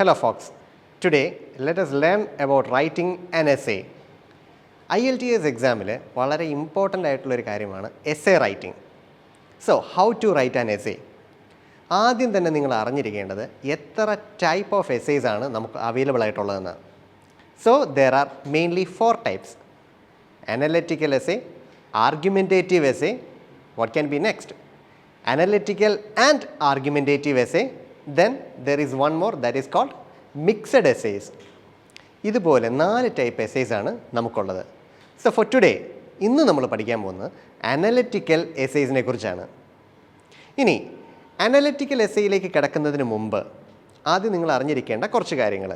Hello, folks. Today, let us learn about writing an essay. IELTS എക്സാമിൽ വളരെ important ആയിട്ടുള്ളൊരു കാര്യമാണ് essay writing so how to write an essay ആദ്യം തന്നെ നിങ്ങൾ അറിഞ്ഞിരിക്കേണ്ടത് എത്ര ടൈപ്പ് ഓഫ് എസ്സേസ് ആണ് നമുക്ക് available ആയിട്ടുള്ളതെന്ന്. So there are mainly four types analytical essay argumentative essay what can be next analytical and argumentative essay then there is one more that is called mixed essays ഇതുപോലെ നാല് type essays ആണ് നമുക്കുള്ളത്. So for today ഇന്ന് നമ്മൾ പഠിക്കാൻ പോകുന്നത് analytical എസേസിനെ കുറിച്ചാണ്. ഇനി അനലറ്റിക്കൽ എസേയിലേക്ക് കിടക്കുന്നതിന് മുമ്പ് ആദ്യം നിങ്ങൾ അറിഞ്ഞിരിക്കേണ്ട കുറച്ച് കാര്യങ്ങൾ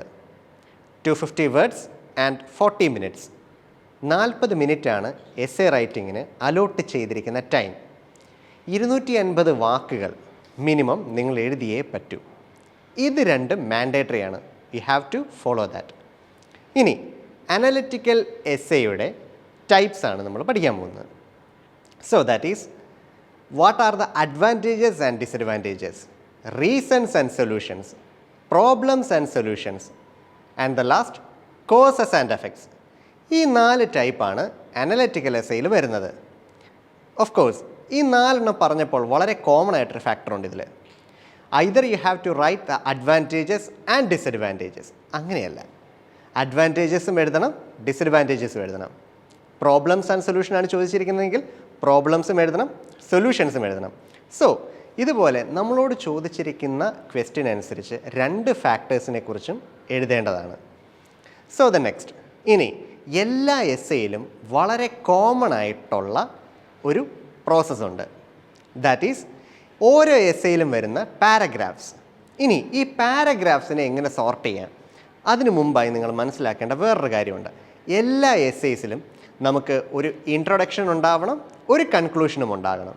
two fifty words and forty minutes നാൽപ്പത് മിനിറ്റാണ് എസ് എ റൈറ്റിങ്ങിന് അലോട്ട് ചെയ്തിരിക്കുന്ന ടൈം ഇരുന്നൂറ്റി അൻപത് വാക്കുകൾ മിനിമം നിങ്ങൾ എഴുതിയേ പറ്റൂ. ഇത് രണ്ടും മാൻഡേറ്ററി ആണ്. You have to follow that ഇനി അനലിറ്റിക്കൽ എസ് എയുടെ ടൈപ്സ് ആണ് നമ്മൾ പഠിക്കാൻ പോകുന്നത്. So that is what are the advantages and disadvantages reasons and solutions problems and solutions and the last causes and effects ഈ നാല് ടൈപ്പാണ് അനലറ്റിക്കൽ എസ്സയിൽ വരുന്നത്. ഓഫ് കോഴ്സ് ഈ നാലെണ്ണം പറഞ്ഞപ്പോൾ വളരെ കോമൺ ആയിട്ടൊരു ഫാക്ടറുണ്ട് ഇതിൽ either you have to write the advantages and disadvantages അങ്ങനെയല്ല. അഡ്വാന്റേജസും എഴുതണം ഡിസഡ്വാന്റേജസും എഴുതണം. പ്രോബ്ലംസ് ആൻഡ് സൊല്യൂഷനാണ് ചോദിച്ചിരിക്കുന്നതെങ്കിൽ പ്രോബ്ലംസും എഴുതണം സൊല്യൂഷൻസും എഴുതണം. സോ ഇതുപോലെ നമ്മളോട് ചോദിച്ചിരിക്കുന്ന ക്വസ്റ്റ്യൻ അനുസരിച്ച് രണ്ട് ഫാക്ടേഴ്സിനെ കുറിച്ചും എഴുതേണ്ടതാണ്. സോ ദ നെക്സ്റ്റ് ഇനി എല്ലാ എസ്സയിലും വളരെ കോമൺ ആയിട്ടുള്ള ഒരു പ്രോസസ്സുണ്ട് ദാറ്റ് ഈസ് ഓരോ എസ്സയിലും വരുന്ന പാരഗ്രാഫ്സ്. ഇനി ഈ പാരഗ്രാഫ്സിനെ എങ്ങനെ സോർട്ട് ചെയ്യാം? അതിനു മുമ്പായി നിങ്ങൾ മനസ്സിലാക്കേണ്ട വേറൊരു കാര്യമുണ്ട്. എല്ലാ എസ്സേസിലും നമുക്ക് ഒരു ഇൻട്രൊഡക്ഷൻ ഉണ്ടാവണം ഒരു കൺക്ലൂഷനും ഉണ്ടാകണം.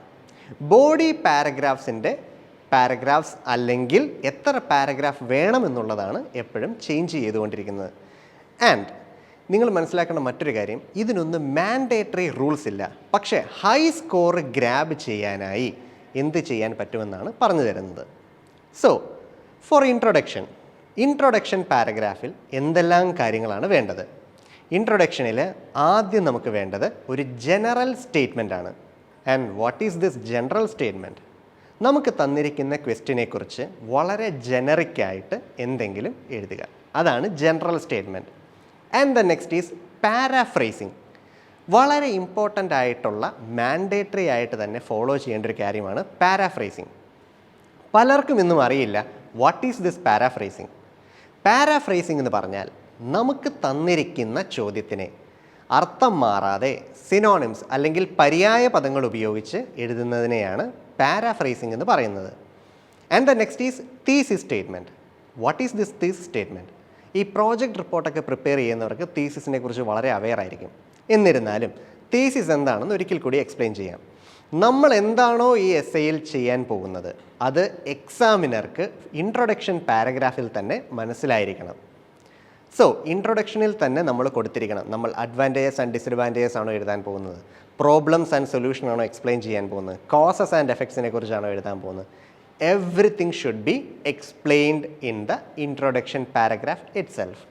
ബോഡി പാരഗ്രാഫ്സിന്റെ പാരഗ്രാഫ്സ് അല്ലെങ്കിൽ എത്ര പാരഗ്രാഫ് വേണമെന്നുള്ളതാണ് എപ്പോഴും ചേഞ്ച് ചെയ്തുകൊണ്ടിരിക്കുന്നത്. ആൻഡ് നിങ്ങൾ മനസ്സിലാക്കേണ്ട മറ്റൊരു കാര്യം ഇതിനൊന്നും മാൻഡേറ്ററി റൂൾസ് ഇല്ല. പക്ഷേ ഹൈ സ്കോർ ഗ്രാബ് ചെയ്യാനായി എന്ത് ചെയ്യാൻ പറ്റുമെന്നാണ് പറഞ്ഞു തരുന്നത്. സോ ഫോർ ഇൻട്രൊഡക്ഷൻ ഇൻട്രൊഡക്ഷൻ പാരഗ്രാഫിൽ എന്തെല്ലാം കാര്യങ്ങളാണ് വേണ്ടത്? ഇൻട്രൊഡക്ഷനിൽ ആദ്യം നമുക്ക് വേണ്ടത് ഒരു ജനറൽ സ്റ്റേറ്റ്മെന്റ് ആണ്. And what is this general statement നമുക്ക് തന്നിരിക്കുന്ന ക്വസ്റ്റിനെക്കുറിച്ച് വളരെ ജനറിക്കായിട്ട് എന്തെങ്കിലും എഴുതുക. അതാണ് general statement and the next is paraphrasing വളരെ ഇമ്പോർട്ടന്റ് ആയിട്ടുള്ള മാൻഡേറ്ററി ആയിട്ട് തന്നെ ഫോളോ ചെയ്യേണ്ട ഒരു കാര്യമാണ് പാരാഫ്രേസിങ് പലർക്കും ഇന്നും അറിയില്ല what is this paraphrasing paraphrasing എന്ന് പറഞ്ഞാൽ നമുക്ക് തന്നിരിക്കുന്ന ചോദ്യത്തിനെ അർത്ഥം മാറാതെ സിനോണിംസ് അല്ലെങ്കിൽ പര്യായ പദങ്ങൾ ഉപയോഗിച്ച് എഴുതുന്നതിനെയാണ് പാരാഫ്രേസിംഗ് എന്ന് പറയുന്നത്. And the next is thesis statement what is this thesis statement ഈ പ്രോജക്റ്റ് റിപ്പോർട്ടൊക്കെ പ്രിപ്പയർ ചെയ്യുന്നവർക്ക് തീസിസിനെ കുറിച്ച് വളരെ അവെയർ ആയിരിക്കും. എന്നിരുന്നാലും തീസിസ് എന്താണെന്ന് ഒരിക്കൽ കൂടി എക്സ്പ്ലെയിൻ ചെയ്യാം. നമ്മൾ എന്താണോ ഈ എസ് എയിൽ ചെയ്യാൻ പോകുന്നത് അത് എക്സാമിനർക്ക് ഇൻട്രൊഡക്ഷൻ പാരഗ്രാഫിൽ തന്നെ മനസ്സിലായിരിക്കണം. സോ ഇൻട്രൊഡക്ഷനിൽ തന്നെ നമ്മൾ കൊടുത്തിരിക്കണം. നമ്മൾ അഡ്വാന്റേജസ് ആൻഡ് ഡിസഡ്വാന്റേജസ് ആണോ എഴുതാൻ പോകുന്നത്? പ്രോബ്ലംസ് ആൻഡ് സൊല്യൂഷൻ ആണോ എക്സ്പ്ലെയിൻ ചെയ്യാൻ പോകുന്നത്? കോസസ് ആൻഡ് എഫക്ട്സിനെ കുറിച്ചാണോ എഴുതാൻ പോകുന്നത്? everything should be explained in the introduction paragraph itself.